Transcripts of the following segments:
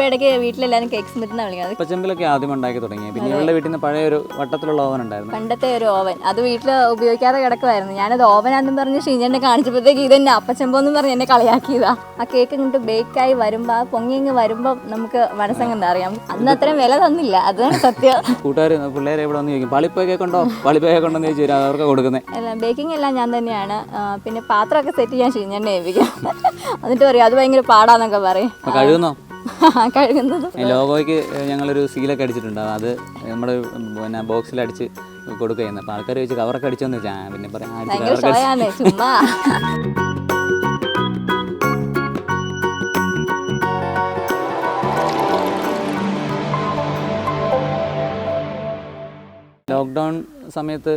ഇപ്പൊ ഇടയ്ക്ക് വീട്ടിലെല്ലാരും കേക്ക് സ്മിത്ത് എന്നാ വിളിക്കുന്നത് പച്ചമ്പിലൊക്കെ ആദ്യം ഉണ്ടാക്കി തുടങ്ങി. പിന്നെ ഇവളുടെ വീട്ടിൽ നിന്ന് പഴയ ഒരു വട്ടത്തിലുള്ള ഓവൻ ഉണ്ടായിരുന്നു. പണ്ടത്തെ ഒരു ഓവൻ അത് വീട്ടിൽ ഉപയോഗിക്കാതെ കിടക്കുമായിരുന്നു ഞാനത് ഓവനാന്നും പറഞ്ഞ് ഷീഞ്ഞെന്നെ കാണിച്ചപ്പോഴത്തേക്ക് ഇതെന്നെ അപ്പച്ചമ്പെന്നും പറഞ്ഞ് എന്നെ കളിയാക്കിയതാ. ആ കേക്ക് ഇങ്ങോട്ട് ബേക്കായി വരുമ്പോൾ ആ പൊങ്ങി ഇങ്ങ് വരുമ്പോൾ നമുക്ക് മനസ്സങ്ങ് അറിയാം. അന്ന് അത്രയും വില തന്നില്ല. അതാണ് സത്യം. കൂട്ടുകാർ പിള്ളേരെ ഇവിടെ വന്ന് ചോദിക്കും പളിപ്പോയ കേക്കുണ്ടോ പളിപ്പോയ കേക്കുണ്ടോ എന്ന് ചോദിച്ചു അവർക്ക് കൊടുക്കുന്നത് അല്ല ബേക്കിംഗ് എല്ലാം ഞാൻ തന്നെയാണ്. ആ, പിന്നെ പാത്രമൊക്കെ സെറ്റ് ചെയ്യാൻ ഷീഞ്ഞെന്നെ ഏൽപ്പിക്കാം. എന്നിട്ട് പറയും അത് ഭയങ്കര പാടാന്നൊക്കെ പറയും. കഴുകുന്നോ? കഴുകുന്നതും. ലോഗോയ്ക്ക് ഞങ്ങളൊരു സീലൊക്കെ അടിച്ചിട്ടുണ്ട്. അത് നമ്മുടെ പിന്നെ ബോക്സിൽ അടിച്ച് കൊടുക്കുകയായിരുന്നു. അപ്പോൾ ആൾക്കാർ ചോദിച്ചു കവറൊക്കെ അടിച്ചോന്ന് വെച്ചാൽ പിന്നെ പറയാം ലോക്ക്ഡൗൺ സമയത്ത്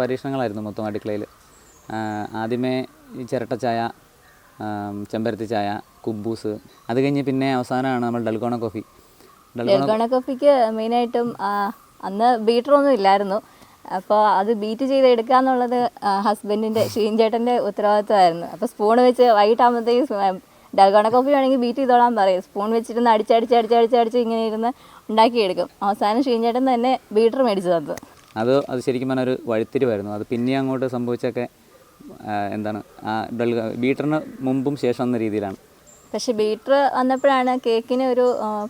പരീക്ഷണങ്ങളായിരുന്നു മൊത്തം അടുക്കളയിൽ ആദ്യമേ ഈ ചിരട്ട ചായ ചെമ്പരത്തി ചായ കുബൂസ്. അത് കഴിഞ്ഞ് പിന്നെ അവസാനമാണ് നമ്മൾ ഡൽഗോണ കോഫി. ഡൽഗോണ കോഫിക്ക് മെയിനായിട്ടും അന്ന് ബീറ്ററൊന്നും ഇല്ലായിരുന്നു. അപ്പോൾ അത് ബീറ്റ് ചെയ്ത് എടുക്കുക എന്നുള്ളത് ഹസ്ബൻഡിന്റെ ഷീൻ ചേട്ടന്റെ ഉത്തരവാദിത്വമായിരുന്നു. അപ്പോൾ സ്പൂൺ വെച്ച് വൈകിട്ടാകുമ്പോഴത്തേക്കും ഡൽഗോണ കോഫി വേണമെങ്കിൽ ബീറ്റ് ചെയ്തോളാൻ പറയും. സ്പൂൺ വെച്ചിരുന്ന് അടിച്ചടിച്ച് അടിച്ചടിച്ച് അടിച്ച് ഇങ്ങനെ ഇരുന്ന് ഉണ്ടാക്കിയെടുക്കും. അവസാനം ഷീൻ ചേട്ടൻ തന്നെ ബീറ്റർ മേടിച്ചു തന്നു അത് അത് ശരിക്കും പറഞ്ഞാൽ ഒരു വഴിത്തിരിവായിരുന്നു. അത് പിന്നെ അങ്ങോട്ട് സംഭവിച്ചൊക്കെ എന്താണ് ആ ഡൽഗ ബീറ്ററിന് മുമ്പും ശേഷം എന്ന രീതിയിലാണ്. പക്ഷെ ബീറ്റർ വന്നപ്പോഴാണ് കേക്കിന് ഒരു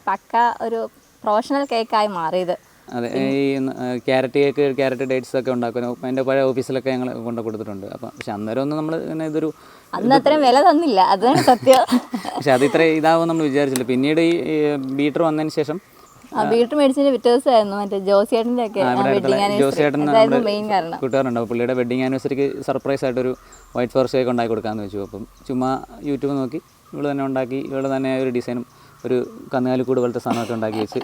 പക്ക ഒരു പ്രൊഫഷണൽ കേക്കായി മാറിയത്. അതെ ഈ ക്യാരറ്റ് കേക്ക് ക്യാരറ്റ് ഡേറ്റ്സ് ഒക്കെ ഉണ്ടാക്കുന്നു എന്റെ പഴയ ഓഫീസിലൊക്കെ ഞങ്ങൾ കൊണ്ട് കൊടുത്തിട്ടുണ്ട്. അപ്പം പക്ഷെ അന്നേരം ഒന്നും നമ്മൾ ഇങ്ങനെ ഇതൊരു അന്ന് അത്രയും വില തന്നില്ല അതാണ് സത്യം. പക്ഷെ അത് ഇത്ര ഇതാവും നമ്മൾ വിചാരിച്ചില്ല. പിന്നീട് ഈ ബീറ്റർ വന്നതിന് ശേഷം മെഡിസിൻ മേടിച്ചതിന്റെ ആയിരുന്നു ദിവസമായിരുന്നു മറ്റേ ജോസിയേട്ടന്റെ ഒക്കെ കാരണം. കൂട്ടുകാരുണ്ട്. പുള്ളിയുടെ വെഡിങ് ആനിവേഴ്സറിക്ക് സർപ്രൈസ് ആയിട്ട് ഒരു വൈറ്റ് ഫോറസ്റ്റ് കേക്ക് ഉണ്ടാക്കി കൊടുക്കാമെന്ന് വെച്ചു. അപ്പം ചുമ്മാ യൂട്യൂബ് നോക്കി. ഇവൾ തന്നെ ഉണ്ടാക്കി. ഇവൾ തന്നെ ഒരു ഡിസൈനും ഒരു കന്നുകാലിക്കൂട് പോലത്തെ സാധനമൊക്കെ ഉണ്ടാക്കി വെച്ച്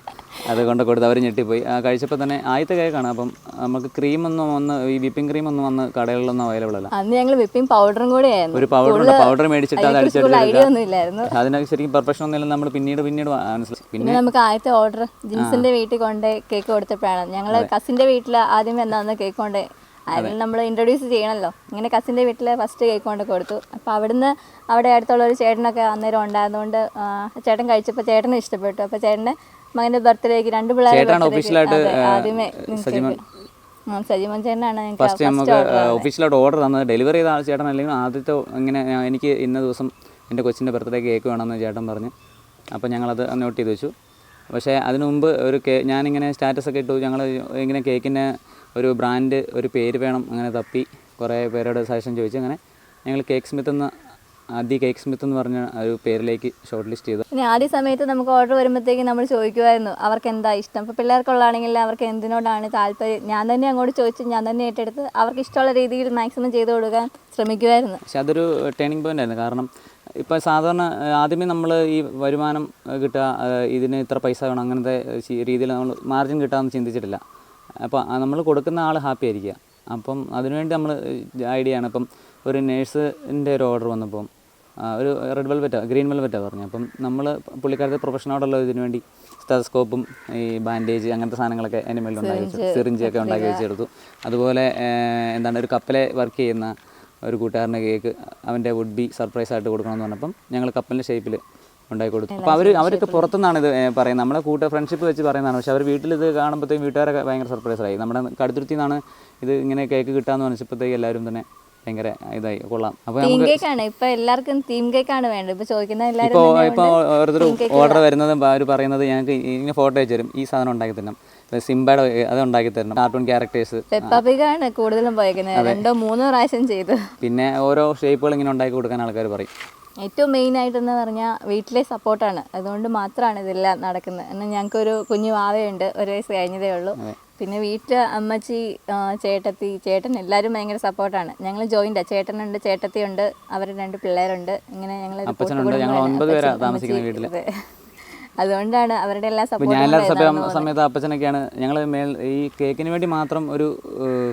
അത് കൊണ്ട് കൊടുത്ത് അവർ ഞെട്ടിപ്പോയി. ആ കഴിച്ചപ്പോൾ തന്നെ ആദ്യത്തെ കേക്കാണ്. അപ്പം നമുക്ക് ക്രീമൊന്നും വന്ന് ഈ വിപ്പിംഗ് ക്രീം ഒന്നും വന്ന് കടകളിലൊന്നും അവൈലബിൾ അല്ല. അന്ന് ഞങ്ങൾ വിപ്പിംഗ് പൗഡറും കൂടെ ആയിരുന്നു. ഒരു പൗഡർ പൗഡർ മേടിച്ചിട്ട് അത് ഐഡിയ അടിച്ചെടുത്ത് ഒന്നും ഇല്ലായിരുന്നു. അതിനൊക്കെ ശരിക്കും പെർഫെക്ഷൻ ഒന്നുമില്ല നമ്മൾ പിന്നീട് പിന്നീട് മനസ്സിലാക്കി പിന്നെ നമുക്ക് ആദ്യത്തെ ഓർഡർ ജിൻസിന്റെ വീട്ടിൽ കൊണ്ട് കേക്ക് കൊടുത്തപ്പോഴാണ്. ഞങ്ങൾ കസിന്റെ വീട്ടിൽ ആദ്യം എന്താന്ന് കേക്ക് കൊണ്ട് അതിൽ നമ്മൾ ഇൻട്രൊഡ്യൂസ് ചെയ്യണമല്ലോ ഇങ്ങനെ കസിന്റെ വീട്ടിൽ ഫസ്റ്റ് കേക്ക് കൊണ്ട് കൊടുത്തു. അപ്പോൾ അവിടുന്ന് അവിടെ അടുത്തുള്ള ഒരു ചേട്ടനൊക്കെ അന്നേരം ഉണ്ടായതുകൊണ്ട് ചേട്ടൻ കഴിച്ചപ്പോൾ ചേട്ടന് ഇഷ്ടപ്പെട്ടു. അപ്പോൾ ചേട്ടന്റെ മകന്റെ ബർത്ത്ഡേക്ക് രണ്ട് പിള്ളേരെ ആദ്യമേ സജിമൻ ചേട്ടനാണ് ഫസ്റ്റ് നമുക്ക് ഒഫീഷ്യലായിട്ട് ഓർഡർ തന്നത് ഡെലിവറി ചെയ്ത ചേട്ടൻ അല്ലെങ്കിൽ ആദ്യത്തെ ഇങ്ങനെ എനിക്ക് ഇന്ന ദിവസം എന്റെ കൊച്ചിന്റെ ബർത്ത്ഡേ കേക്ക് വേണമെന്ന് ചേട്ടൻ പറഞ്ഞു. അപ്പോൾ ഞങ്ങളത് നോട്ട് ചെയ്ത് വെച്ചു. പക്ഷേ അതിനു മുമ്പ് ഒരു കേ ഞാനിങ്ങനെ സ്റ്റാറ്റസ് ഒക്കെ ഇട്ടു. ഞങ്ങൾ ഇങ്ങനെ കേക്കിന് ഒരു ബ്രാൻഡ് ഒരു പേര് വേണം അങ്ങനെ തപ്പി കുറേ പേരോട് സജഷൻ ചോദിച്ചു അങ്ങനെ ഞങ്ങൾ കേക്ക് സ്മിത്ത് എന്ന ആദ്യ കേക്ക് സ്മിത്ത് എന്ന് പറഞ്ഞ ഒരു പേരിലേക്ക് ഷോർട്ട് ലിസ്റ്റ് ചെയ്തു. പിന്നെ ആദ്യ സമയത്ത് നമുക്ക് ഓർഡർ വരുമ്പോഴത്തേക്ക് നമ്മൾ ചോദിക്കുമായിരുന്നു അവർക്ക് എന്താ ഇഷ്ടം? ഇപ്പോൾ പിള്ളേർക്കുള്ളതാണെങ്കിൽ അവർക്ക് എന്തിനോടാണ് താല്പര്യം? ഞാൻ തന്നെ അങ്ങോട്ട് ചോദിച്ച് ഞാൻ തന്നെ ഏറ്റെടുത്ത് അവർക്ക് ഇഷ്ടമുള്ള രീതിയിൽ മാക്സിമം ചെയ്തു കൊടുക്കാൻ ശ്രമിക്കുമായിരുന്നു. പക്ഷെ അതൊരു ടേണിംഗ് പോയിന്റ് ആയിരുന്നു. കാരണം ഇപ്പോൾ സാധാരണ ആദ്യമേ നമ്മൾ ഈ വരുമാനം കിട്ടുക ഇതിന് ഇത്ര പൈസ വേണം അങ്ങനത്തെ രീതിയിൽ നമ്മൾ മാർജിൻ കിട്ടാമെന്ന് ചിന്തിച്ചിട്ടില്ല. അപ്പോൾ നമ്മൾ കൊടുക്കുന്ന ആൾ ഹാപ്പി ആയിരിക്കുക. അപ്പം അതിനുവേണ്ടി നമ്മൾ ഐഡിയ ആണ്. അപ്പം ഒരു നേഴ്സിന്റെ ഒരു ഓർഡർ വന്നപ്പം ഒരു റെഡ് വെൽവെറ്റാ ഗ്രീൻ വെൽവെറ്റാ പറഞ്ഞു അപ്പം നമ്മൾ പുള്ളിക്കാരത്തെ പ്രൊഫഷനോടുള്ള ഇതിനു വേണ്ടി സ്റ്റെതസ്കോപ്പും ഈ ബാൻഡേജ് അങ്ങനത്തെ സാധനങ്ങളൊക്കെ അതിന്റെ മേളിൽ ഉണ്ടാക്കി വെച്ചു. സിറിഞ്ചൊക്കെ ഉണ്ടാക്കി വെച്ചെടുത്തു. അതുപോലെ എന്താണ് ഒരു കപ്പലെ വർക്ക് ചെയ്യുന്ന ഒരു കൂട്ടുകാരന്റെ കേക്ക് അവന്റെ വുഡ് ബി സർപ്രൈസ് ആയിട്ട് കൊടുക്കണമെന്ന് പറഞ്ഞപ്പം ഞങ്ങൾ കപ്പലിന്റെ ഷേപ്പിൽ ഉണ്ടാക്കി കൊടുത്തു. അപ്പോൾ അവർ അവരൊക്കെ പുറത്തുനിന്നാണ് ഇത് പറയുന്നത്. നമ്മളെ കൂട്ട ഫ്രണ്ട്ഷിപ്പ് വെച്ച് പറയുന്നതാണ്. പക്ഷേ അവർ വീട്ടിൽ ഇത് കാണുമ്പോഴത്തേക്കും വീട്ടുകാരൊക്കെ ഭയങ്കര സർപ്രൈസായി നമ്മുടെ കടുത്തുരുത്തി നിന്നാണ് ഇത് ഇങ്ങനെ കേക്ക് കിട്ടാന്ന് പറഞ്ഞപ്പോഴത്തേക്ക് എല്ലാവരും തന്നെ ഭയങ്കര ഇതായി. കൊള്ളാം. അപ്പോൾ കേക്കാണ് ഇപ്പൊ എല്ലാവർക്കും തീം കേക്ക് ആണ് വേണ്ടത്. ഇപ്പൊ ചോദിക്കുന്ന എല്ലാവരും ഇപ്പോൾ ഇപ്പോൾ. ഓരോരുത്തർ ഓർഡർ വരുന്നതും അവർ പറയുന്നത് ഞങ്ങൾക്ക് ഇങ്ങനെ ഫോട്ടോ അയച്ചു തരും. ഈ സാധനം ഉണ്ടാക്കി തരണം. സിംബയുടെ അത് ഉണ്ടാക്കി തരണം. കാർട്ടൂൺ ക്യാരക്ടേഴ്സ് പെപ്പ കൂടുതലും പോയേക്കുന്നത്. രണ്ടോ മൂന്നോ പ്രാവശ്യം ചെയ്തു. പിന്നെ ഓരോ ഷേപ്പുകൾ ഇങ്ങനെ ഉണ്ടാക്കി കൊടുക്കാൻ ആൾക്കാർ പറയും. ഏറ്റവും മെയിൻ ആയിട്ടെന്ന് പറഞ്ഞാൽ വീട്ടിലെ സപ്പോർട്ടാണ് അതുകൊണ്ട് മാത്രമാണ് ഇതെല്ലാം നടക്കുന്നത്. എന്നാൽ ഞങ്ങൾക്കൊരു കുഞ്ഞു വാവയുണ്ട്. ഒരു വയസ്സ് കഴിഞ്ഞതേ ഉള്ളൂ. പിന്നെ വീട്ടിൽ അമ്മച്ചി ചേട്ടത്തി ചേട്ടൻ എല്ലാവരും ഭയങ്കര സപ്പോർട്ടാണ് ഞങ്ങൾ ജോയിന്റാണ് ചേട്ടനുണ്ട് ചേട്ടത്തിയുണ്ട് അവരുടെ രണ്ട് പിള്ളേരുണ്ട്. ഇങ്ങനെ ഞങ്ങൾ അതുകൊണ്ടാണ് അവരുടെ എല്ലാ സപ്പോർട്ടും സപ്പോർട്ടും സമയം സമയത്ത് അപ്പച്ചനൊക്കെയാണ് ഞങ്ങൾ മേൽ ഈ കേക്കിന് വേണ്ടി മാത്രം ഒരു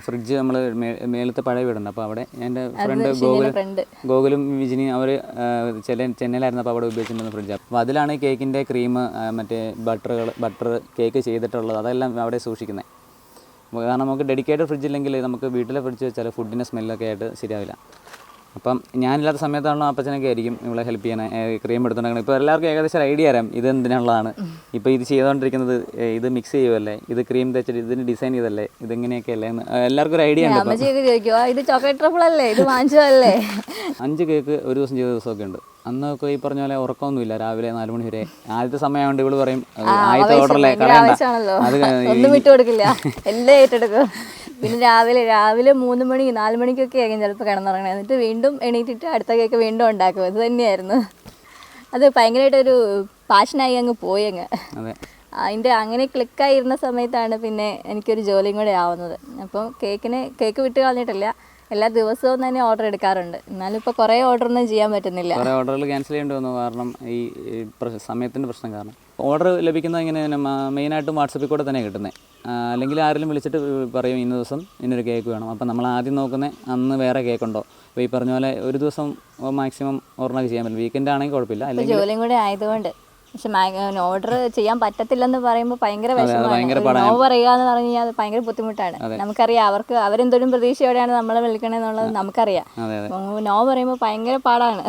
ഫ്രിഡ്ജ് നമ്മൾ മേലത്തെ പഴയ വീടുണ്ട്. അപ്പോൾ അവിടെ എന്റെ ഫ്രണ്ട് ഗോകുൽ ഗോകുലും വിജിനി അവർ ചെന്നൈയിലായിരുന്നു അപ്പോൾ അവിടെ ഉപയോഗിച്ചിട്ടുണ്ടെന്ന് ഫ്രിഡ്ജ്. അപ്പോൾ അതിലാണ് ഈ കേക്കിന്റെ ക്രീം മറ്റേ ബട്ടറുകൾ ബട്ടർ കേക്ക് ചെയ്തിട്ടുള്ളത്. അതെല്ലാം അവിടെ സൂക്ഷിക്കുന്നത് കാരണം നമുക്ക് ഡെഡിക്കേറ്റഡ് ഫ്രിഡ്ജ് ഇല്ലെങ്കിൽ നമുക്ക് വീട്ടിലെ ഫ്രിഡ്ജ് വെച്ചാൽ ഫുഡിന്റെ സ്മെല്ലൊക്കെ ആയിട്ട് ശരിയാവില്ല. അപ്പം ഞാനില്ലാത്ത സമയത്താണല്ലോ അപ്പച്ചനൊക്കെ ആയിരിക്കും ഇവളെ ഹെൽപ്പ് ചെയ്യാൻ ക്രീം എടുത്തുണ്ടെങ്കിൽ ഇപ്പോൾ എല്ലാവർക്കും ഏകദേശം ഒരു ഐഡിയ അറിയാം ഇത് എന്തിനുള്ളതാണ്. ഇപ്പോൾ ഇത് ചെയ്തുകൊണ്ടിരിക്കുന്നത് ഇത് മിക്സ് ചെയ്യുമല്ലേ ഇത് ക്രീം തേച്ചിട്ട് ഇതിന് ഡിസൈൻ ചെയ്തല്ലേ? ഇതെങ്ങനെയൊക്കെ അല്ലേ എന്ന് എല്ലാവർക്കും ഒരു ഐഡിയ ഉണ്ട് ഇത് ചോക്ലേറ്റ് ട്രഫിൾ അല്ലേ? ഇത് വാങ്ങിച്ചതല്ലേ? അഞ്ച് കേക്ക് ഒരു ദിവസം ചെയ്ത ദിവസമൊക്കെ ഉണ്ട്. അന്നൊക്കെ ഈ പറഞ്ഞ പോലെ ഉറക്കമൊന്നുമില്ല. രാവിലെ നാല് മണി വരെ. ആദ്യത്തെ സമയമായതുകൊണ്ട് ഇവൾ പറയും "അത് ആദ്യത്തെ ഓർഡറല്ലേ? ഒന്നും വിട്ടു കൊടുക്കില്ല. എല്ലാം ഏറ്റെടുക്കും. പിന്നെ രാവിലെ രാവിലെ മൂന്ന് മണി നാല് മണിക്കൊക്കെ ആയിരിക്കും ചിലപ്പോൾ കിടന്നുറങ്ങണത് എന്നിട്ട് വീണ്ടും എണീറ്റിട്ട് അടുത്ത കേക്ക് വീണ്ടും ഉണ്ടാക്കും. അത് തന്നെയായിരുന്നു. അത് ഭയങ്കരമായിട്ടൊരു പാഷനായി അങ്ങ് പോയി അങ്ങ്. അതെ. അതിന്റെ അങ്ങനെ ക്ലിക്കായിരുന്ന സമയത്താണ് പിന്നെ എനിക്കൊരു ജോലിയും കൂടെ ആവുന്നത്. അപ്പം കേക്കിന് കേക്ക് വിട്ട് കളഞ്ഞിട്ടില്ല. എല്ലാ ദിവസവും തന്നെ ഓർഡർ എടുക്കാറുണ്ട്. എന്നാലും ഇപ്പോൾ കുറേ ഓർഡറൊന്നും ചെയ്യാൻ പറ്റുന്നില്ല. കുറേ ഓർഡറുകൾ ക്യാൻസൽ ചെയ്യേണ്ടി വന്നു കാരണം ഈ സമയത്തിന്റെ സമയത്തിന്റെ പ്രശ്നം കാരണം. ഓർഡർ ലഭിക്കുന്നത് ഇങ്ങനെ മെയിൻ ആയിട്ട് മെയിനായിട്ടും വാട്സപ്പിൽ കൂടെ തന്നെ കിട്ടുന്നത് അല്ലെങ്കിൽ ആരെങ്കിലും വിളിച്ചിട്ട് പറയും ഇന്ന ദിവസം ഇന്നൊരു കേക്ക് വേണം. അപ്പം നമ്മൾ ആദ്യം നോക്കുന്നത് അന്ന് വേറെ കേക്ക് ഉണ്ടോ? അപ്പോൾ ഈ പറഞ്ഞ പോലെ ഒരു ദിവസം മാക്സിമം ഓർഡറൊക്കെ ചെയ്യാൻ പറ്റും വീക്കെൻഡ് ആണെങ്കിൽ കുഴപ്പമില്ല. അല്ലെങ്കിൽ ജോലിയും കൂടെ ആയതുകൊണ്ട് പക്ഷെ ഓർഡർ ചെയ്യാൻ പറ്റത്തില്ലെന്ന് പറയുമ്പോൾ ഭയങ്കര വിഷമമാണ്. നോ പറയുക എന്ന് പറഞ്ഞു കഴിഞ്ഞാൽ അത് ഭയങ്കര ബുദ്ധിമുട്ടാണ്. നമുക്കറിയാം അവർക്ക് അവരെന്തൊരു പ്രതീക്ഷയോടെയാണ് നമ്മളെ വിളിക്കണമെന്നുള്ളത് നമുക്കറിയാം. നോ പറയുമ്പോൾ ഭയങ്കര പാടാണ്.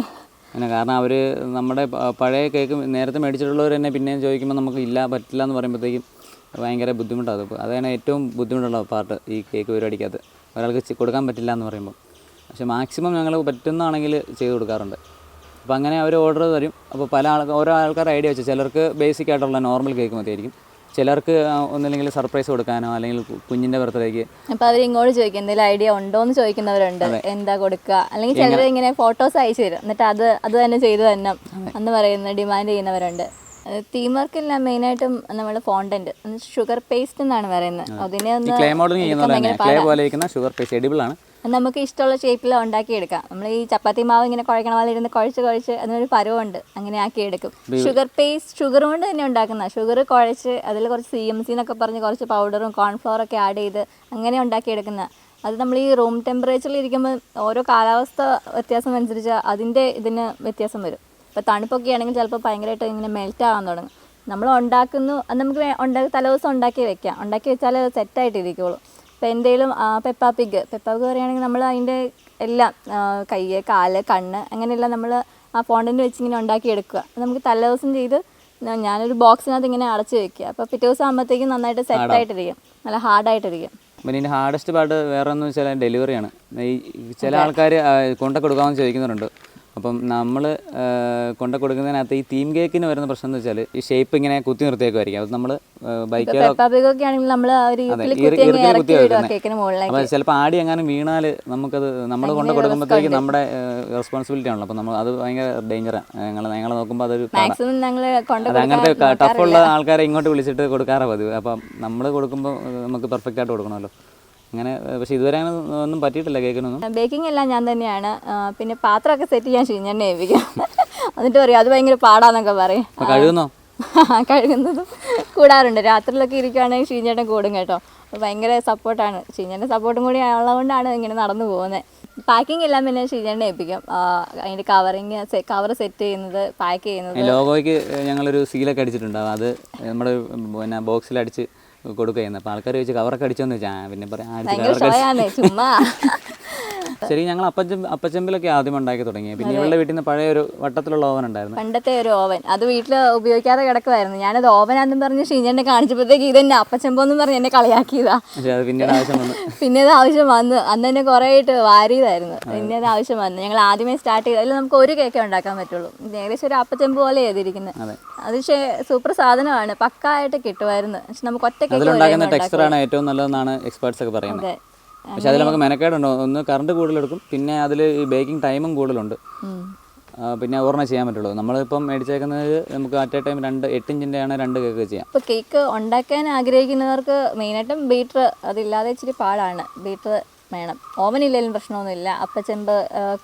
പിന്നെ കാരണം അവർ നമ്മുടെ പഴയ കേക്ക് നേരത്തെ മേടിച്ചിട്ടുള്ളവർ തന്നെ പിന്നെയും ചോദിക്കുമ്പോൾ നമുക്ക് ഇല്ല പറ്റില്ല എന്ന് പറയുമ്പോഴത്തേക്കും ഭയങ്കര ബുദ്ധിമുട്ടാണ്. അത് അതാണ് ഏറ്റവും ബുദ്ധിമുട്ടുള്ള പാർട്ട് ഈ കേക്ക് പരിപാടിക്കകത്ത്. ഒരാൾക്ക് കൊടുക്കാൻ പറ്റില്ല എന്ന് പറയുമ്പോൾ പക്ഷെ മാക്സിമം ഞങ്ങൾ പറ്റുന്നതാണെങ്കിൽ ചെയ്ത് കൊടുക്കാറുണ്ട്. അപ്പോൾ അങ്ങനെ അവർ ഓർഡർ തരും. അപ്പോൾ പല ആൾ ഓരോ ആൾക്കാർ ഐഡിയ വെച്ച് ചിലർക്ക് ബേസിക് ആയിട്ടുള്ള നോർമൽ കേക്ക് മതിയായിരിക്കും. ചിലർക്ക് ഒന്നില്ലെങ്കിൽ സർപ്രൈസ് കൊടുക്കാനോ അല്ലെങ്കിൽ കുഞ്ഞിന്റെ കുഞ്ഞിന്റെ ബർത്ത്ഡേക്ക് അപ്പൊ അവർ ഇങ്ങോട്ട് ചോദിക്കും എന്തെങ്കിലും ഐഡിയ ഉണ്ടോ എന്ന് ചോദിക്കുന്നവരുണ്ട് എന്താ കൊടുക്കുക? അല്ലെങ്കിൽ ചിലർ ഇങ്ങനെ ഫോട്ടോസ് അയച്ചു തരും. എന്നിട്ട് അത് അത് തന്നെ ചെയ്തു തന്നെ എന്ന് പറയുന്ന ഡിമാൻഡ് ചെയ്യുന്നവരുണ്ട്. തീം വർക്കെല്ലാം മെയിനായിട്ടും നമ്മൾ ഫോണ്ടന്റ് ഷുഗർ പേസ്റ്റ് എന്നാണ് പറയുന്നത്. അതിനെ ഒന്ന് ഇരിക്കുന്ന ഷുഗർ പേസ്റ്റ് എഡിബിൾ ആണ്. നമുക്ക് ഇഷ്ടമുള്ള ഷേപ്പിൽ ഉണ്ടാക്കിയെടുക്കാം. നമ്മൾ ഈ ചപ്പാത്തി മാവ് ഇങ്ങനെ കുഴക്കണ പോലെ ഇരുന്ന് കുഴച്ച് കുഴച്ച് അതിനൊരു പരുവുണ്ട്. അങ്ങനെ ആക്കിയെടുക്കും. ഷുഗർ പേസ്റ്റ് ഷുഗർ കൊണ്ട് തന്നെ ഉണ്ടാക്കുന്ന. ഷുഗർ കുഴച്ച് അതിൽ കുറച്ച് സി എം സി എന്നൊക്കെ പറഞ്ഞ് കുറച്ച് പൗഡറും കോൺഫ്ലവറൊക്കെ ആഡ് ചെയ്ത് അങ്ങനെ ഉണ്ടാക്കിയെടുക്കുന്ന. അത് നമ്മൾ ഈ റൂം ടെമ്പറേച്ചറിൽ ഇരിക്കുമ്പോൾ ഓരോ കാലാവസ്ഥ വ്യത്യാസം അനുസരിച്ച് അതിന്റെ ഇതിന് വ്യത്യാസം വരും. ഇപ്പോൾ തണുപ്പൊക്കെ ആണെങ്കിൽ ചിലപ്പോൾ ഭയങ്കരമായിട്ട് ഇങ്ങനെ മെൽറ്റ് ആവാൻ തുടങ്ങും. നമ്മൾ ഉണ്ടാക്കുന്നു അത് നമുക്ക് ഉണ്ടാക്കി തലേദിവസം ഉണ്ടാക്കി വെക്കാം. ഉണ്ടാക്കി വെച്ചാൽ അത് സെറ്റായിട്ട് ഇരിക്കുള്ളൂ ഇപ്പോൾ എന്തെങ്കിലും പെപ്പാ പിഗ് പെപ്പാ പിഗ് പറയുകയാണെങ്കിൽ നമ്മൾ അതിന്റെ എല്ലാം കൈ കാൽ കണ്ണ് അങ്ങനെയെല്ലാം നമ്മൾ ആ ഫോണ്ടന്റ് വെച്ച് ഇങ്ങനെ ഉണ്ടാക്കി എടുക്കുക നമുക്ക് തലേദിവസം ചെയ്ത് ഞാനൊരു ബോക്സിനകത്ത് ഇങ്ങനെ അടച്ച് വെക്കുക. അപ്പോൾ പിറ്റേ ദിവസം ആകുമ്പോഴത്തേക്കും നന്നായിട്ട് സെറ്റ് ആയിട്ടിരിക്കും. നല്ല ഹാർഡായിട്ടിരിക്കും പിന്നെ ഇനി ഹാർഡസ്റ്റ് പാർട്ട് വേറെ ഒന്നും വെച്ചാൽ ഡെലിവറിയാണ് ഈ ചില ആൾക്കാർ കൊണ്ടൊക്കെ കൊടുക്കാമെന്ന് ചോദിക്കുന്നുണ്ട് അപ്പം നമ്മൾ കൊണ്ട കൊടുക്കുന്നതിനകത്ത് ഈ തീം കേക്കിന് വരുന്ന പ്രശ്നം എന്ന് വെച്ചാൽ ഈ ഷേപ്പ് ഇങ്ങനെ കുത്തി നിർത്തിയേക്കുമായിരിക്കും അത് നമ്മൾ അതെ കുത്തി. അപ്പോൾ ചിലപ്പോൾ ആടി എങ്ങാനും വീണാൽ നമുക്കത് നമ്മൾ കൊണ്ട് കൊടുക്കുമ്പോഴത്തേക്ക് നമ്മുടെ റെസ്പോൺസിബിലിറ്റി ആണല്ലോ. അപ്പം നമ്മൾ അത് ഭയങ്കര ഡേഞ്ചറാണ് ഞങ്ങൾ ഞങ്ങൾ നോക്കുമ്പോൾ അതൊരു അങ്ങനത്തെ ടഫുള്ള ആൾക്കാരെ ഇങ്ങോട്ട് വിളിച്ചിട്ട് കൊടുക്കാറാണ് പതിവ്. അപ്പം നമ്മൾ കൊടുക്കുമ്പോൾ നമുക്ക് പെർഫെക്റ്റ് ആയിട്ട് കൊടുക്കണമല്ലോ. അങ്ങനെ പക്ഷെ ഇതുവരെ അങ്ങനെ ഒന്നും പറ്റിയിട്ടില്ല കേക്കിനൊന്നും ബേക്കിംഗ് എല്ലാം ഞാൻ തന്നെയാണ്. പിന്നെ പാത്രമൊക്കെ സെറ്റ് ചെയ്യാൻ ചെയ്യും ഞാൻ ഏൽപ്പിക്കാം. എന്നിട്ട് പറയും അത് ഭയങ്കര പാടാന്നൊക്കെ പറയും. കഴുകുന്നോ? കഴുകുന്നതും കൂടാറുണ്ട്. രാത്രിയിലൊക്കെ ഇരിക്കുകയാണെങ്കിൽ ഷീഞ്ഞേട്ടൻ കൂടും കേട്ടോ. ഭയങ്കര സപ്പോർട്ടാണ് ഷീഞ്ഞേട്ടൻ സപ്പോർട്ടും കൂടി ഉള്ളതുകൊണ്ടാണ് ഇങ്ങനെ നടന്നു പോകുന്നത് പാക്കിംഗ് എല്ലാം പിന്നെ ഷീഞ്ഞേട്ടനെ ഏൽപ്പിക്കും. അതിന്റെ കവറിങ് കവർ സെറ്റ് ചെയ്യുന്നത് പാക്ക് ചെയ്യുന്നത്. ലോഗോയ്ക്ക് ഞങ്ങളൊരു സീലൊക്കെ അടിച്ചിട്ടുണ്ടാവും. അത് നമ്മുടെ പിന്നെ ബോക്സിൽ അടിച്ച് കൊടുക്കുക ചെയ്യുന്നത് അപ്പോൾ ആൾക്കാർ ചോദിച്ചു കവറൊക്കെ അടിച്ചോന്ന്? ചോദിച്ചാൽ പിന്നെ പറയാം ചുമ്മാ. ശരി ഞങ്ങൾ അപ്പച്ചം അപ്പച്ചമ്പിലൊക്കെ ആദ്യം ഉണ്ടാക്കി തുടങ്ങി. പിന്നെ ഇവളുടെ വീട്ടിൽ നിന്ന് പഴയ ഒരു വട്ടത്തിലുള്ള ഓവൻ ഉണ്ടായിരുന്നു. പണ്ടത്തെ ഒരു ഓവൻ. അത് വീട്ടിൽ ഉപയോഗിക്കാതെ കിടക്കുമായിരുന്നു ഞാനത് ഓവനാന്നും പറഞ്ഞ് ഷീഞ്ഞേട്ടനെ കാണിച്ചപ്പോഴത്തേക്ക് ഇതെന്നെ അപ്പച്ചമ്പോന്ന് പറഞ്ഞ് എന്നെ കളിയാക്കിയതാ. പിന്നീട് ആവശ്യം വന്നു. പിന്നെ അത് ആവശ്യം വന്നു അന്ന് തന്നെ കുറേ ആയിട്ട് വാരിയതായിരുന്നു പിന്നെ അത് ആവശ്യം വന്നു. ഞങ്ങൾ ആദ്യമേ സ്റ്റാർട്ട് ചെയ്ത് അതിൽ നമുക്ക് ഒരു കേക്കേ ഉണ്ടാക്കാൻ പറ്റുള്ളൂ. ഏകദേശം ഒരു അപ്പച്ചെമ്പ് പോലെ ചെയ്തിരിക്കുന്നത് അതെ. പക്ഷേ സൂപ്പർ സാധനമാണ്. പക്കായിട്ട് കിട്ടുമായിരുന്നു. പക്ഷെ നമുക്ക് ഒറ്റ കേക്ക് ടെക്സ്ചറാണ് ഏറ്റവും നല്ലതെന്നാണ് എക്സ്പേർട്സ് ഒക്കെ പറയുന്നത്. പക്ഷെ അതിൽ നമുക്ക് മെനക്കേടുണ്ടോ. ഒന്ന് കറണ്ട് കൂടുതലെടുക്കും പിന്നെ അതിൽ ഈ ബേക്കിംഗ് ടൈമും കൂടുതലുണ്ട്. പിന്നെ ഓർമ്മ ചെയ്യാൻ പറ്റുള്ളൂ. നമ്മളിപ്പം മേടിച്ചേക്കുന്നത് നമുക്ക് അറ്റ് എ ടൈം രണ്ട് എട്ട് ഇഞ്ചിന്റെ ആണ് രണ്ട് കേക്ക് ചെയ്യാം. ഇപ്പോൾ കേക്ക് ഉണ്ടാക്കാൻ ആഗ്രഹിക്കുന്നവർക്ക് മെയിനായിട്ടും ബീറ്റർ അതില്ലാതെ ഇച്ചിരി പാടാണ്. ബീറ്റർ വേണം. ഓവൻ ഇല്ലെങ്കിലും പ്രശ്നമൊന്നുമില്ല. അപ്പച്ചെമ്പ്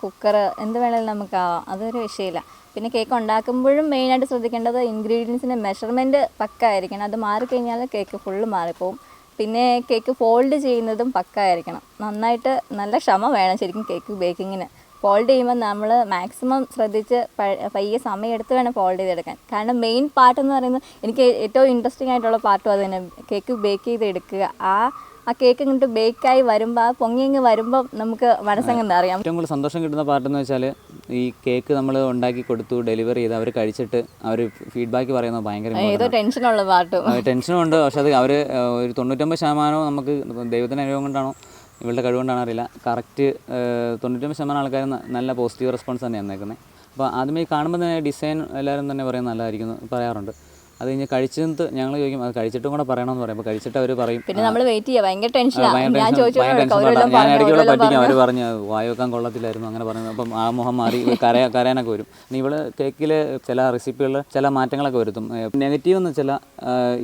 കുക്കർ എന്ത് വേണമെങ്കിലും നമുക്ക് ആവാം. അതൊരു വിഷയമില്ല. പിന്നെ കേക്ക് ഉണ്ടാക്കുമ്പോഴും മെയിനായിട്ട് ശ്രദ്ധിക്കേണ്ടത് ഇൻഗ്രീഡിയൻസിന്റെ മെഷർമെന്റ് പക്ക ആയിരിക്കണം അത് മാറിക്കഴിഞ്ഞാൽ കേക്ക് ഫുള്ള് മാറിപ്പോവും. പിന്നെ കേക്ക് ഫോൾഡ് ചെയ്യുന്നതും പക്ക ആയിരിക്കണം നന്നായിട്ട് നല്ല ക്ഷമ വേണം ശരിക്കും കേക്ക് ബേക്കിങ്ങിന്. ഫോൾഡ് ചെയ്യുമ്പോൾ നമ്മൾ മാക്സിമം ശ്രദ്ധിച്ച് പയ്യെ സമയം എടുത്ത് വേണം ഫോൾഡ് ചെയ്തെടുക്കാൻ. കാരണം മെയിൻ പാർട്ട് എന്ന് പറയുന്നത് എനിക്ക് ഏറ്റവും ഇൻട്രസ്റ്റിംഗ് ആയിട്ടുള്ള പാർട്ടും അത് തന്നെ. കേക്ക് ബേക്ക് ചെയ്തെടുക്കുക. ആ ആ കേക്ക് ഇങ്ങോട്ട് ബേക്കായി വരുമ്പോൾ ആ പൊങ്ങിങ്ങ് വരുമ്പോൾ നമുക്ക് മനസ്സങ്ങ് അറിയാം. ഏറ്റവും കൂടുതൽ സന്തോഷം കിട്ടുന്ന പാർട്ടെന്ന് വെച്ചാൽ ഈ കേക്ക് നമ്മൾ ഉണ്ടാക്കി കൊടുത്തു ഡെലിവറി ചെയ്ത് അവർ കഴിച്ചിട്ട് അവർ ഫീഡ്ബാക്ക് പറയുന്നത് ഭയങ്കര ഏതോ ടെൻഷനുള്ള പാട്ടും. ടെൻഷനും ഉണ്ട്. പക്ഷെ അത് അവർ ഒരു തൊണ്ണൂറ്റൊമ്പത് ശതമാനവും നമുക്ക് ദൈവത്തിന്റെ അനുഭവം കൊണ്ടാണോ ഇവളുടെ കഴിവുകൊണ്ടാണ് അറിയില്ല. കറക്റ്റ് തൊണ്ണൂറ്റൊമ്പത് ശതമാനം ആൾക്കാർ നല്ല പോസിറ്റീവ് റെസ്പോൺസ് തന്നെയാണ് തന്നേക്കുന്നത് അപ്പോൾ ആദ്യമേ കാണുമ്പോൾ തന്നെ ഡിസൈൻ എല്ലാവരും തന്നെ പറയുന്നത് നല്ലതായിരിക്കും പറയാറുണ്ട്. അത് കഴിഞ്ഞ് കഴിച്ചിട്ട് ഞങ്ങൾ ചോദിക്കും അത് കഴിച്ചിട്ടും കൂടെ പറയണമെന്ന് പറയും. അപ്പോൾ കഴിച്ചിട്ട് അവർ പറയും പിന്നെ നമ്മൾ വെയിറ്റ് ചെയ്യാം ഭയങ്കര ടെൻഷനാണ് ഞാൻ ടെൻഷൻ-. ഞാൻ ഇടയ്ക്കുള്ള പറ്റിക്കും അവർ പറഞ്ഞു. വായ വെക്കാൻ കൊള്ളത്തില്ലായിരുന്നു അങ്ങനെ പറഞ്ഞു. അപ്പം ആ മുഖം മാറി കരയാ കരയാനൊക്കെ വരും. ഇവൾ കേക്കിൽ ചില റെസിപ്പികളിൽ ചില മാറ്റങ്ങളൊക്കെ വരുത്തും. നെഗറ്റീവ് എന്ന് വെച്ചാൽ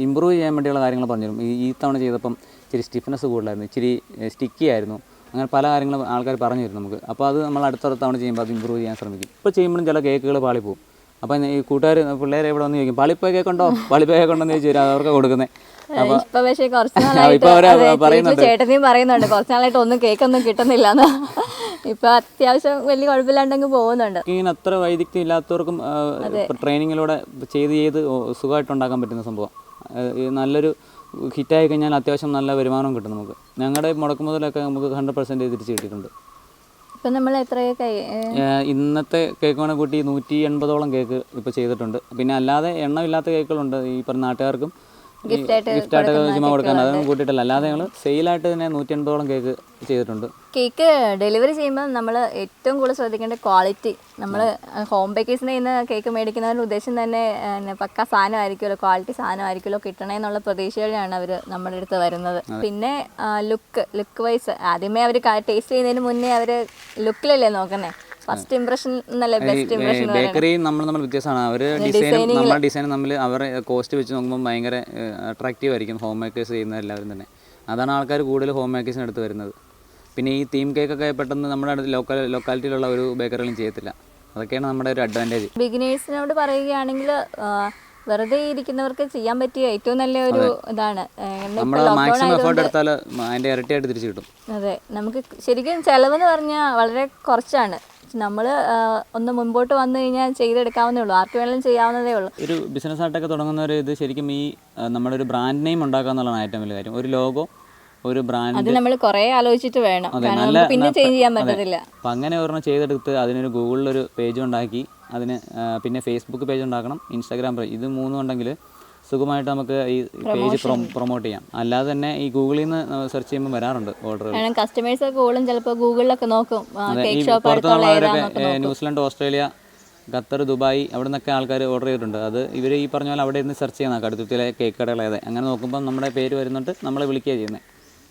ഇമ്പ്രൂവ് ചെയ്യാൻ വേണ്ടിയുള്ള കാര്യങ്ങൾ പറഞ്ഞു തരും. ഈ ഈ തവണ ചെയ്തപ്പം ഇച്ചിരി സ്റ്റിഫ്നെസ് കൂടുതലായിരുന്നു. ഇച്ചിരി സ്റ്റിക്കി ആയിരുന്നു. അങ്ങനെ പല കാര്യങ്ങളും ആൾക്കാർ പറഞ്ഞു തരും നമുക്ക്. അപ്പോൾ അത് നമ്മൾ അടുത്ത തവണ ചെയ്യുമ്പോൾ അത് ഇമ്പ്രൂവ് ചെയ്യാൻ ശ്രമിക്കും. ഇപ്പോൾ ചെയ്യുമ്പോഴും ചില കേക്കുകൾ പാളിപ്പോവും. അപ്പം ഈ കൂട്ടുകാർ പിള്ളേരെ ഇവിടെ വന്ന് ചോദിക്കും പാളിപ്പോയ കൊണ്ടോ? പാളിപ്പോയ കൊണ്ടോ എന്ന് ചോദിച്ചു അവർക്ക് കൊടുക്കുന്നത് ഇപ്പൊ പക്ഷേ കുറച്ച് നാളായിട്ട്. ചേട്ടനെയും പറയുന്നുണ്ട്. കുറച്ച് നാളായിട്ട് ഒന്നും കേക്കൊന്നും കിട്ടുന്നില്ല ഇപ്പൊ അത്യാവശ്യം വലിയ കുഴപ്പമില്ലാണ്ടെങ്കിൽ പോകുന്നുണ്ട്. ഇങ്ങനെ അത്ര വൈദഗ്ധ്യം ഇല്ലാത്തവർക്കും ട്രെയിനിങ്ങിലൂടെ ചെയ്ത് ചെയ്ത് സുഖമായിട്ട് ഉണ്ടാക്കാൻ പറ്റുന്ന സംഭവം. നല്ലൊരു ഹിറ്റായി കഴിഞ്ഞാൽ അത്യാവശ്യം നല്ല വരുമാനം കിട്ടും നമുക്ക്. ഞങ്ങളുടെ മുടക്ക് മുതലൊക്കെ നമുക്ക് ഹൺഡ്രഡ് പെർസെന്റേജ് തിരിച്ച് കിട്ടിയിട്ടുണ്ട്. ഇപ്പൊ നമ്മൾ എത്രയൊക്കെ ഏ, ഇന്നത്തെ കേക്ക് വേണ കൂട്ടി നൂറ്റി എൺപതോളം കേക്ക് ഇപ്പോൾ ചെയ്തിട്ടുണ്ട്. പിന്നെ അല്ലാതെ എണ്ണമില്ലാത്ത കേക്കുകളുണ്ട് ഈ പറഞ്ഞ നാട്ടുകാർക്കും. Gift ആയിട്ട് ഗിഫ്റ്റായിട്ട് ചുമ്മാ കൊടുക്കാൻ അതൊന്നും കൂട്ടിയിട്ടില്ല. അല്ലാതെ ഞങ്ങൾ സെയിലായിട്ട് തന്നെ നൂറ്റി എൺപതോളം കേക്ക് ചെയ്തിട്ടുണ്ട്. കേക്ക് ഡെലിവറി ചെയ്യുമ്പോൾ നമ്മൾ ഏറ്റവും കൂടുതൽ ശ്രദ്ധിക്കേണ്ട ക്വാളിറ്റി. നമ്മൾ ഹോം ബേക്കേഴ്സിന് ഇന്ന് കേക്ക് മേടിക്കുന്നവരുടെ ഉദ്ദേശം തന്നെ പക്ക സാധനമായിരിക്കുമല്ലോ ക്വാളിറ്റി സാധനമായിരിക്കുമല്ലോ കിട്ടണേ എന്നുള്ള പ്രതീക്ഷയിലാണ് അവർ നമ്മുടെ അടുത്ത് വരുന്നത്. പിന്നെ ലുക്ക് ലുക്ക് വൈസ് ആദ്യമേ അവർ ടേസ്റ്റ് ചെയ്യുന്നതിന് മുന്നേ അവർ ലുക്കിലല്ലേ നോക്കുന്നേ? ഫസ്റ്റ് ഇംപ്രഷൻ എന്നല്ലേ ബെസ്റ്റ് ഇംപ്രഷൻ ബേക്കറി നമ്മൾ നമ്മൾ വ്യത്യാസമാണ്. അവർ ഡിസൈൻ നമ്മുടെ ഡിസൈൻ തമ്മിൽ അവരുടെ കോസ്റ്റ് വെച്ച് നോക്കുമ്പോൾ ഭയങ്കര അട്രാക്റ്റീവ് ആയിരിക്കും ഹോം മേക്കേഴ്സ് ചെയ്യുന്ന എല്ലാവരും തന്നെ. അതാണ് ആൾക്കാർ കൂടുതൽ ഹോം മേക്കേഴ്സിന് അടുത്ത് വരുന്നത്. പിന്നെ ഈ തീം കേക്ക് ഒക്കെ പെട്ടെന്ന് നമ്മുടെ അടുത്ത് ലോക്കൽ ലൊക്കാലിറ്റിയിലുള്ള ഒരു ബേക്കറികളും ചെയ്യത്തില്ല. അതൊക്കെയാണ് നമ്മുടെ ഒരു അഡ്വാന്റേജ് ബിഗിനേഴ്സിനോട് പറയുകയാണെങ്കിൽ വെറുതെ ഇരിക്കുന്നവർക്ക് ചെയ്യാൻ പറ്റിയ ഏറ്റവും നല്ല ഒരു ഇതാണ്. നമ്മൾ അതിന്റെ ഇരട്ടിയായിട്ട് തിരിച്ചു കിട്ടും. അതെ നമുക്ക് ശരിക്കും ചെലവെന്ന് പറഞ്ഞാൽ വളരെ കുറച്ചാണ്. നമ്മൾ ഒന്ന് മുൻപോട്ട് വന്നു കഴിഞ്ഞാൽ ചെയ്തെടുക്കാവുന്നേ ഉള്ളൂ. ആർക്ക് വേണമെങ്കിലും ചെയ്യാവുന്നതേ ഉള്ളൂ. ഒരു ബിസിനസ് ആയിട്ടൊക്കെ തുടങ്ങുന്നവർ ഇത് ശരിക്കും ഈ നമ്മുടെ ഒരു ബ്രാൻഡ് നെയിം ഉണ്ടാക്കുക എന്നുള്ളതാണ് ഏറ്റവും വലിയ കാര്യം. ഒരു ലോഗോ ഒരു ബ്രാൻഡ് അത് നമ്മൾ കുറേ ആലോചിച്ചിട്ട് വേണം. പിന്നെ ചേഞ്ച് ചെയ്യാൻ. പറ്റത്തില്ല. അപ്പം അങ്ങനെ ഒരെണ്ണം ചെയ്തെടുത്ത് അതിനൊരു ഗൂഗിളിൽ ഒരു പേജ് ഉണ്ടാക്കി. അതിന് പിന്നെ ഫേസ്ബുക്ക് പേജ് ഉണ്ടാക്കണം ഇൻസ്റ്റാഗ്രാം പേജ് ഇത് മൂന്നും ഉണ്ടെങ്കിൽ സുഖമായിട്ട് നമുക്ക് ഈ പേജ് പ്രൊമോട്ട് ചെയ്യാം. അല്ലാതെ തന്നെ ഈ ഗൂഗിളിൽ നിന്ന് സെർച്ച് ചെയ്യുമ്പോൾ വരാറുണ്ട് ഓർഡറുകൾ കാരണം കസ്റ്റമേഴ്സ് ഒക്കെ ചിലപ്പോൾ ഗൂഗിളിലൊക്കെ നോക്കും. ഏ, ന്യൂസിലൻഡ് ഓസ്ട്രേലിയ ഖത്തർ ദുബായ് അവിടെ നിന്നൊക്കെ ആൾക്കാർ ഓർഡർ ചെയ്തിട്ടുണ്ട്. അത് ഇവർ ഈ പറഞ്ഞ പോലെ അവിടെ ഇരുന്ന് സെർച്ച് ചെയ്യുന്ന അടുത്തുള്ള കേക്ക് കടകൾ ഏത് അങ്ങനെ നോക്കുമ്പോൾ നമ്മുടെ പേര് വരുന്നുണ്ട് നമ്മളെ വിളിക്കുക ചെയ്യുന്നത്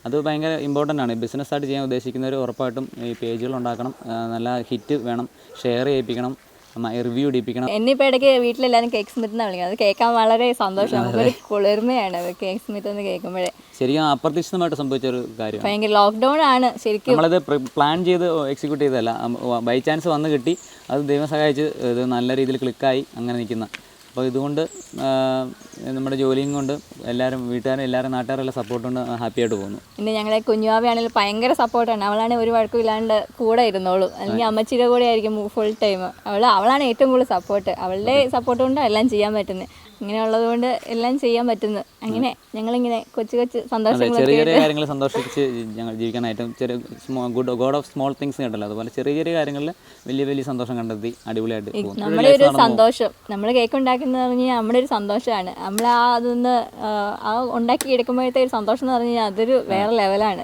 അത് ഭയങ്കര ഇമ്പോർട്ടന്റ് ആണ്. ബിസിനസ് ആയിട്ട് ചെയ്യാൻ ഉദ്ദേശിക്കുന്നവർ ഉറപ്പായിട്ടും ഈ പേജുകൾ ഉണ്ടാക്കണം. നല്ല ഹിറ്റ് വേണം. ഷെയർ ചെയ്യിപ്പിക്കണം. റിവ്യൂ ഇടിപ്പിക്കണം. എന്നെ ഇപ്പോൾ ഇടയ്ക്ക് വീട്ടിലെല്ലാവരും കേക്ക് സ്മിത്ത് എന്നാണ് വിളിക്കുന്നത്. അത് കേൾക്കാൻ വളരെ സന്തോഷം. നമുക്കൊരു കുളിർമയാണ് കേക്ക് സ്മിത്ത് എന്ന് കേൾക്കുമ്പോഴേ. ശരിക്കും അപ്രതീക്ഷിതമായിട്ട് സംഭവിച്ച ഒരു കാര്യമാണ് ഭയങ്കര ലോക്ക്ഡൗൺ ആണ് ശരിക്കും. നമ്മളത് പ്ലാൻ ചെയ്ത് എക്സിക്യൂട്ട് ചെയ്തതല്ല. ബൈ ചാൻസ് വന്ന് കിട്ടി. അത് ദൈവം സഹായിച്ച് ഇത് നല്ല രീതിയിൽ ക്ലിക്കായി അങ്ങനെ നിൽക്കുന്ന. അപ്പോൾ ഇതുകൊണ്ട് നമ്മുടെ ജോലിയും കൊണ്ട് എല്ലാവരും വീട്ടുകാരും എല്ലാവരും നാട്ടുകാരെല്ലാം സപ്പോർട്ട് കൊണ്ട് ഹാപ്പി ആയിട്ട് പോകുന്നു. പിന്നെ ഞങ്ങളെ കുഞ്ഞുവാവയാണെങ്കിൽ ഭയങ്കര സപ്പോർട്ടാണ് അവളാണ് ഒരു വഴക്കും ഇല്ലാണ്ട് കൂടെ ഇരുന്നോളൂ. അല്ലെങ്കിൽ അമ്മച്ചിയുടെ കൂടെ ആയിരിക്കും ഫുൾ ടൈം അവൾ അവളാണ് ഏറ്റവും കൂടുതൽ സപ്പോർട്ട് അവളുടെ സപ്പോർട്ട് കൊണ്ടാണ് എല്ലാം ചെയ്യാൻ പറ്റുന്നത്. ഇങ്ങനെയുള്ളത് കൊണ്ട് എല്ലാം ചെയ്യാൻ പറ്റുന്നു. അങ്ങനെ ഞങ്ങളിങ്ങനെ കൊച്ചു കൊച്ചു സന്തോഷം ചെറിയ ചെറിയ കാര്യങ്ങൾ സന്തോഷിച്ച് ഞങ്ങൾ ജീവിക്കാനായിട്ടും ചെറിയ good god of small things കേട്ടല്ലോ അതുപോലെ ചെറിയ ചെറിയ കാര്യങ്ങളിൽ വലിയ വലിയ സന്തോഷം കണ്ടെത്തി അടിപൊളിയായിട്ട് നമ്മുടെ ഒരു സന്തോഷം. നമ്മൾ കേക്ക് ഉണ്ടാക്കുന്നത് പറഞ്ഞാൽ നമ്മുടെ ഒരു സന്തോഷമാണ്. നമ്മൾ ആ അതൊന്ന് ആ, ഉണ്ടാക്കി എടുക്കുമ്പോഴത്തെ ഒരു സന്തോഷം എന്ന് പറഞ്ഞാൽ കഴിഞ്ഞാൽ അതൊരു വേറെ ലെവലാണ്